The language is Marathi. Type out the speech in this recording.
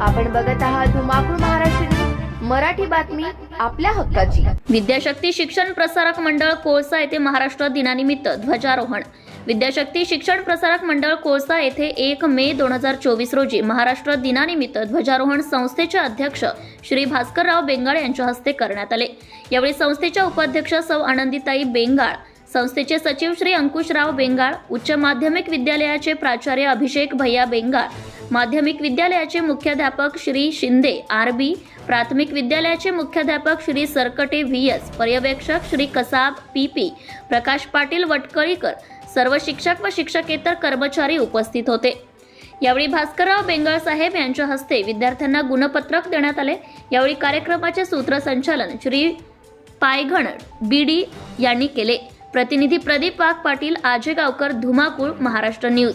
आपण बघत आहात धुमाकूळ महाराष्ट्र मराठी बातमी आपल्या हक्काची. विद्याशक्ती शिक्षण प्रसारक मंडळ कोळसा येथे महाराष्ट्र दिनानिमित्त ध्वजारोहण. विद्याशक्ती शिक्षण प्रसारक मंडळ कोळसा येथे एक मे दोन हजार चोवीस रोजी महाराष्ट्र दिनानिमित्त ध्वजारोहण संस्थेचे अध्यक्ष श्री भास्करराव बेंगाळ यांच्या हस्ते करण्यात आले. यावेळी संस्थेच्या उपाध्यक्ष सौ आनंदीताई बेंगाळ संस्थेचे सचिव श्री अंकुशराव बेंगाळ उच्च माध्यमिक विद्यालयाचे प्राचार्य अभिषेक भैया बेंगाळ माध्यमिक विद्यालयाचे मुख्याध्यापक श्री शिंदे आर बी प्राथमिक विद्यालयाचे मुख्याध्यापक श्री सरकटे व्ही एस पर्यवेक्षक श्री कसाब पी पी प्रकाश पाटील वटकळीकर सर्व शिक्षक व शिक्षकेतर कर्मचारी उपस्थित होते. यावेळी भास्करराव बेंगळसाहेब यांच्या हस्ते विद्यार्थ्यांना गुणपत्रक देण्यात आले. यावेळी कार्यक्रमाचे सूत्रसंचालन श्री पायघण बीडी यांनी केले. प्रतिनिधी प्रदीप वाघ पाटील आजेगावकर धुमाकूळ महाराष्ट्र न्यूज.